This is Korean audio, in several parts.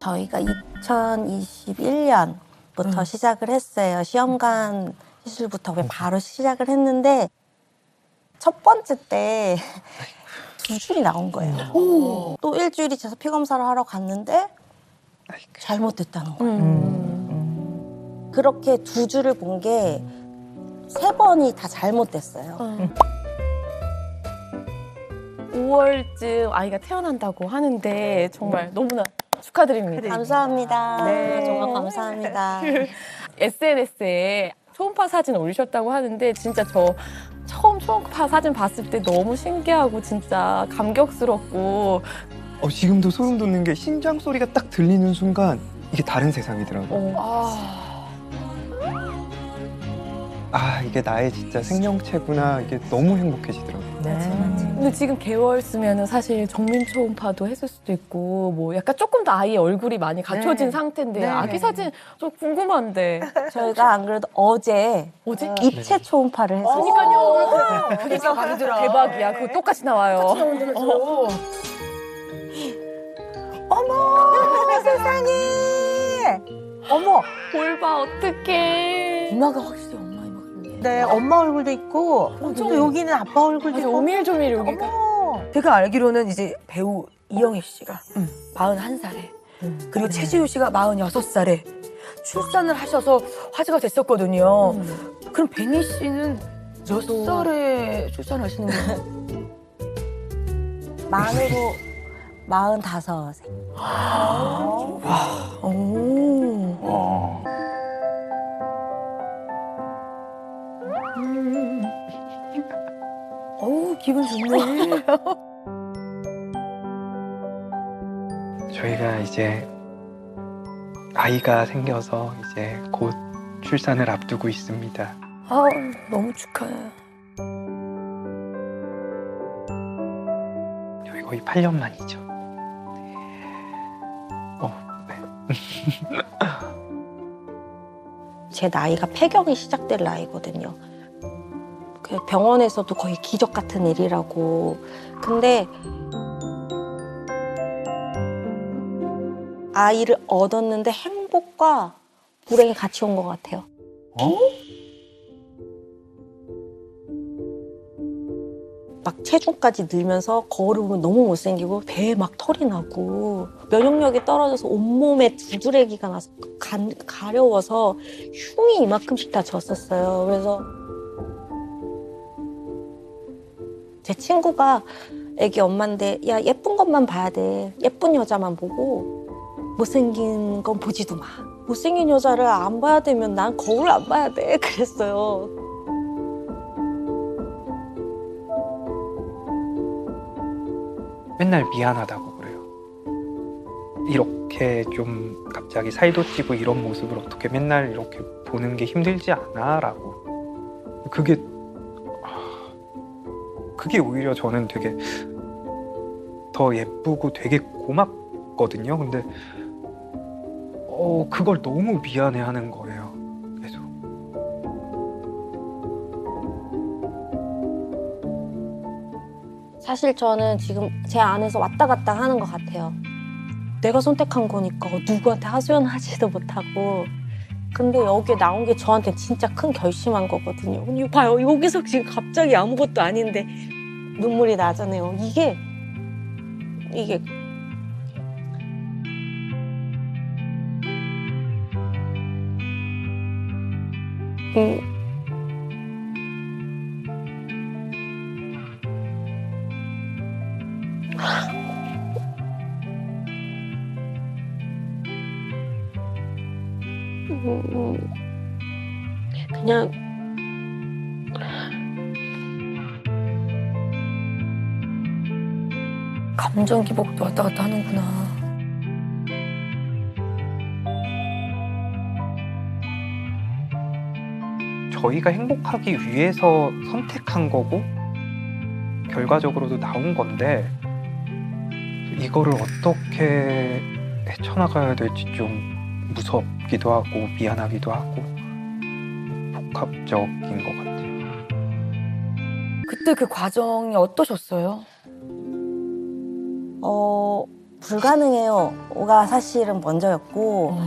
저희가 2021년부터 시작을 했어요. 시험관 시술부터 그냥 바로 시작을 했는데 첫 번째 때 두 줄이 나온 거예요. 또 일주일이 지나서 피 검사를 하러 갔는데 잘못됐다는 거예요. 그렇게 두 줄을 본 게 세 번이 다 잘못됐어요. 5월쯤 아이가 태어난다고 하는데 정말 너무나 축하드립니다. 감사합니다. 네. 정말 감사합니다. SNS에 초음파 사진 올리셨다고 하는데 진짜 저 처음 초음파 사진 봤을 때 너무 신기하고 진짜 감격스럽고 어, 지금도 소름 돋는 게 심장 소리가 딱 들리는 순간 이게 다른 세상이더라고요. 어, 아 이게 나의 진짜 생명체구나 이게 너무 행복해지더라고요. 근데 지금 개월 쓰면은 사실 정밀 초음파도 했을 수도 있고 뭐 약간 조금 더 아이 얼굴이 많이 갖춰진 네. 상태인데 네. 아기 사진 좀 궁금한데 저희가 안 그래도 어제 뭐지? 입체 초음파를 했어요. 그러니까요. 그래서 강들아. 대박이야. 그거 똑같이 나와요. 어. 어머 세상에 어머 볼봐 어떡해. 이마가 확실히 네, 엄마 얼굴도 있고 또 여기는 아빠 얼굴도 있고. 오밀조밀 여기가. 어머. 제가 알기로는 이제 배우 이영애 씨가 41살에 그리고 최지우 씨가 46살에 출산을 하셔서 화제가 됐었거든요. 그럼 베니 씨는 몇 살에 출산하시는 거예요? 만으로 마흔다섯 오. 어우, 기분 좋네. 저희가 이제 아이가 생겨서 이제 곧 출산을 앞두고 있습니다. 아, 너무 축하해. 저희 거의 8년 만이죠. 어, 네. 제 나이가 폐경이 시작될 나이거든요. 그 병원에서도 거의 기적 같은 일이라고. 근데 아이를 얻었는데 행복과 불행이 같이 온 것 같아요. 막 체중까지 늘면서 거울을 보면 너무 못생기고 배에 막 털이 나고 면역력이 떨어져서 온몸에 두드레기가 나서 간- 가려워서 흉이 이만큼씩 다 졌었어요. 그래서 제 친구가 애기 엄마인데 야 예쁜 것만 봐야 돼. 예쁜 여자만 보고 못생긴 건 보지도 마. 못생긴 여자를 안 봐야 되면 난 거울 안 봐야 돼. 그랬어요. 맨날 미안하다고 그래요. 이렇게 좀 갑자기 살도 찌고 이런 모습을 어떻게 맨날 이렇게 보는 게 힘들지 않아? 라고. 그게, 아, 그게 오히려 저는 되게 더 예쁘고 되게 고맙거든요. 근데, 어, 그걸 너무 미안해 하는 거예요. 사실 저는 지금 제 안에서 왔다 갔다 하는 것 같아요. 내가 선택한 거니까 누구한테 하소연하지도 못하고. 근데 여기에 나온 게 저한테 진짜 큰 결심한 거거든요. 이거 봐요. 여기서 지금 갑자기 아무것도 아닌데 눈물이 나잖아요. 이게, 이게. 음, 음, 그냥 감정 기복도 왔다 갔다 하는구나. 저희가 행복하기 위해서 선택한 거고 결과적으로도 나온 건데 이거를 어떻게 헤쳐나가야 될지 좀 무섭기도 하고 미안하기도 하고 복합적인 것 같아요. 그때 그 과정이 어떠셨어요? 어 불가능해요가 사실은 먼저였고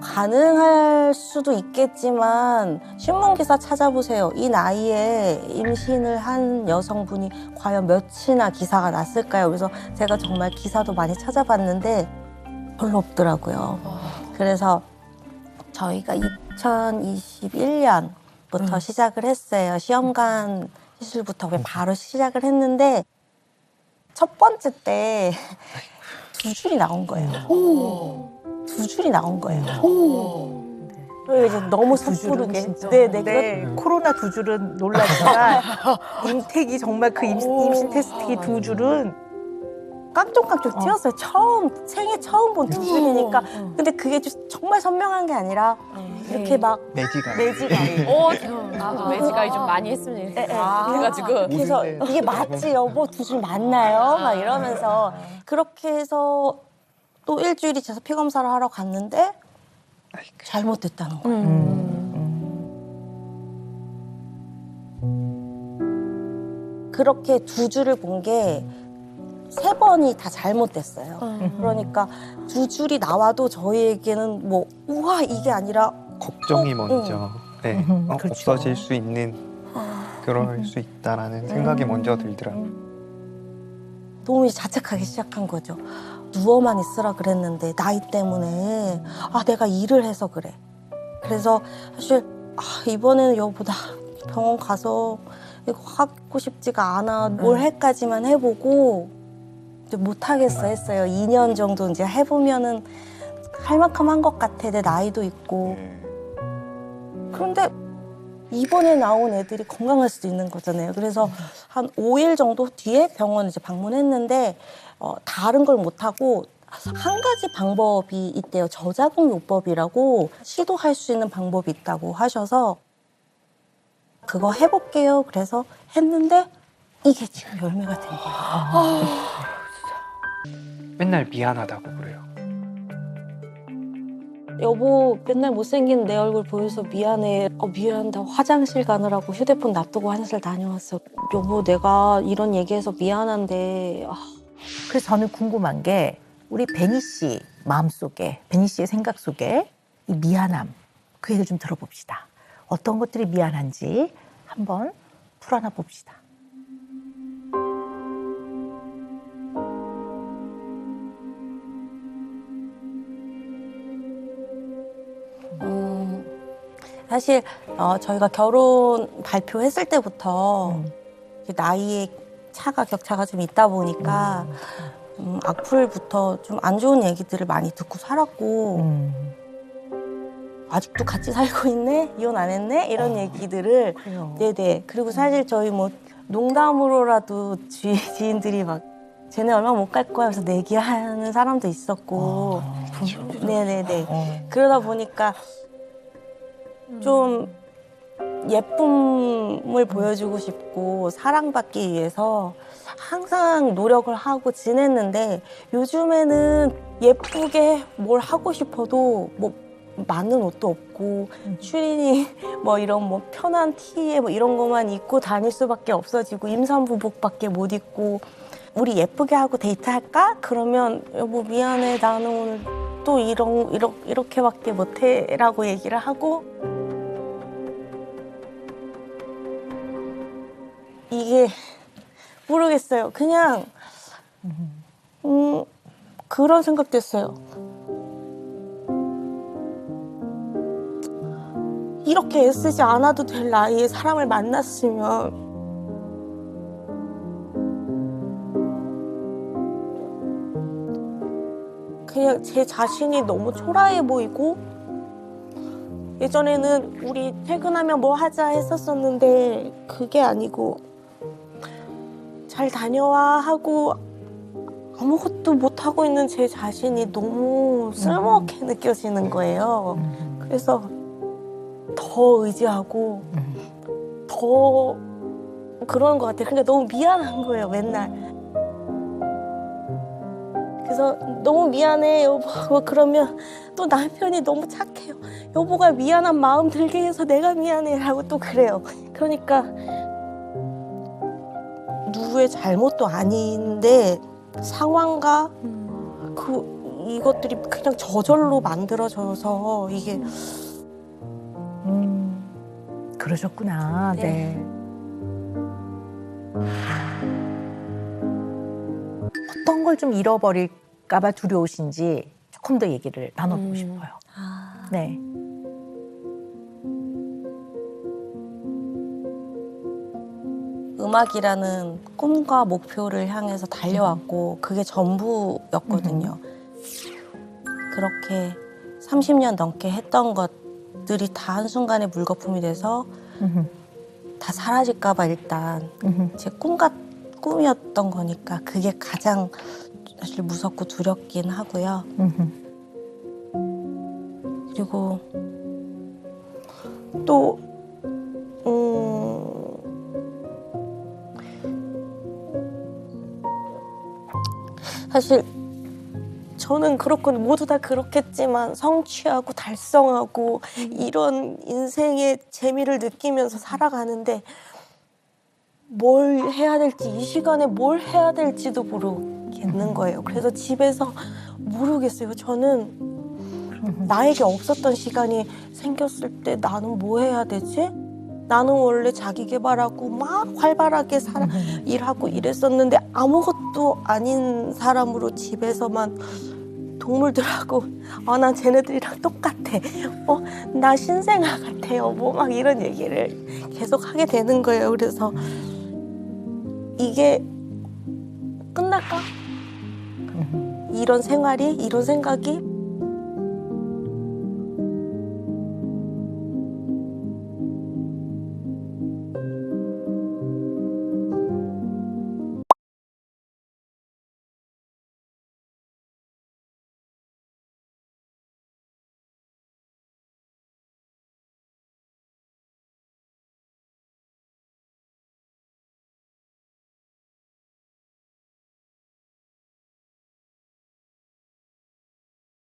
가능할 수도 있겠지만 신문 기사 찾아보세요. 이 나이에 임신을 한 여성분이 과연 몇이나 기사가 났을까요? 그래서 제가 정말 기사도 많이 찾아봤는데 별로 없더라고요. 그래서 저희가 2021년부터 시작을 했어요. 시험관 시술부터 그냥 바로 시작을 했는데 첫 번째 때 두 줄이 나온 거예요. 두 줄이 나온 거예요. 그리고 이제 너무 두 줄은 섣부르게. 진짜. 네, 네. 네, 코로나 두 줄은 놀랐지만 임택이 정말 그 임신, 임신 테스트기 두 줄은 깡총깡총 튀었어요. 처음 생애 처음 본두 줄이니까. 근데 그게 좀 정말 선명한 게 아니라 이렇게 막 매지가. 매지가. 있고. 어, 아, 매지가이 좀 많이 했으면 예, 예. 그래가지고. 그래서 이게 맞지? 여보 두줄 맞나요? 막 이러면서 그렇게 해서 또 일주일이 지나서 피 검사를 하러 갔는데 잘못됐다는 거예요. 그렇게 두 줄을 본게 세 번이 다 잘못됐어요. 그러니까 두 줄이 나와도 저희에게는 뭐 우와 이게 아니라 걱정이 어, 먼저 네, 음, 어, 그렇죠. 없어질 수 있는 그럴 수 있다라는 생각이 먼저 들더라고요. 너무 자책하기 시작한 거죠. 누워만 있으라 그랬는데 나이 때문에 아 내가 일을 해서 그래. 그래서 사실 아, 이번에는 여보 나 병원 가서 이거 하고 싶지가 않아. 뭘 할까지만 해보고 이제 못 하겠어 했어요. 2년 정도 이제 해보면은 할 만큼 한 것 같아. 내 나이도 있고. 그런데 이번에 나온 애들이 건강할 수도 있는 거잖아요. 그래서 한 5일 정도 뒤에 병원 이제 방문했는데 어, 다른 걸 못하고 한 가지 방법이 있대요. 저자궁 요법이라고 시도할 수 있는 방법이 있다고 하셔서 그거 해볼게요. 그래서 했는데 이게 지금 열매가 된 거예요. 맨날 미안하다고 그래요. 여보 맨날 못생긴 내 얼굴 보여서 미안해. 어, 미안하다. 화장실 가느라고 휴대폰 놔두고 화장실 다녀왔어. 여보 내가 이런 얘기해서 미안한데 아, 그래서 저는 궁금한 게 우리 베니 씨 마음속에 베니 씨의 생각 속에 이 미안함 그 얘기를 좀 들어봅시다. 어떤 것들이 미안한지 한번 풀어나 봅시다. 사실 어, 저희가 결혼 발표했을 때부터 음. 나이에 차가 격차가 좀 있다 보니까 음, 악플부터 좀 안 좋은 얘기들을 많이 듣고 살았고 음. 아직도 같이 살고 있네 이혼 안 했네 이런 얘기들을 그래요. 네네 그리고 사실 저희 뭐 농담으로라도 주위 지인들이 막 쟤네 얼마 못 갈 거야 하면서 내기하는 사람도 있었고 네네네 어. 그러다 보니까 좀 예쁨을 보여주고 싶고 사랑받기 위해서 항상 노력을 하고 지냈는데 요즘에는 예쁘게 뭘 하고 싶어도 뭐 맞는 옷도 없고 추리닝 뭐 이런 뭐 편한 티에 뭐 이런 것만 입고 다닐 수밖에 없어지고 임산부복밖에 못 입고 우리 예쁘게 하고 데이트할까? 그러면 여보 미안해 나는 오늘 또 이런 이렇, 이렇게밖에 못해라고 얘기를 하고 이게 모르겠어요. 그냥 음 그런 생각도 했어요. 이렇게 애쓰지 않아도 될 나이에 사람을 만났으면 그냥 제 자신이 너무 초라해 보이고 예전에는 우리 퇴근하면 뭐 하자 했었었는데 그게 아니고 잘 다녀와 하고 아무것도 못 하고 있는 제 자신이 너무 쓸모없게 느껴지는 거예요. 그래서 더 의지하고 더 그런 것 같아요. 그러니까 너무 미안한 거예요, 맨날. 그래서 너무 미안해, 여보. 뭐 그러면 또 남편이 너무 착해요. 여보가 미안한 마음 들게 해서 내가 미안해라고 또 그래요. 그러니까 누구의 잘못도 아닌데 상황과 그 이것들이 그냥 저절로 만들어져서 이게 음, 그러셨구나. 네. 네. 어떤 걸 좀 잃어버릴까봐 두려우신지 조금 더 얘기를 나눠보고 음. 싶어요. 아, 네. 음악이라는 꿈과 목표를 향해서 달려왔고 그게 전부였거든요. 그렇게 30년 넘게 했던 것들이 다 한순간에 물거품이 돼서 다 사라질까봐 일단. 제 꿈과 꿈이었던 거니까 그게 가장 사실 무섭고 두렵긴 하고요. 그리고 또 사실 저는 그렇고 모두 다 그렇겠지만 성취하고 달성하고 이런 인생의 재미를 느끼면서 살아가는데 뭘 해야 될지 이 시간에 뭘 해야 될지도 모르겠는 거예요. 그래서 집에서 모르겠어요. 저는 나에게 없었던 시간이 생겼을 때 나는 뭐 해야 되지? 나는 원래 자기 개발하고 막 활발하게 살아, 일하고 이랬었는데 아무것도 아닌 사람으로 집에서만 동물들하고 아 난 쟤네들이랑 똑같아. 어 나 신생아 같아요. 뭐 막 이런 얘기를 계속 하게 되는 거예요. 그래서 이게 끝날까? 이런 생활이 이런 생각이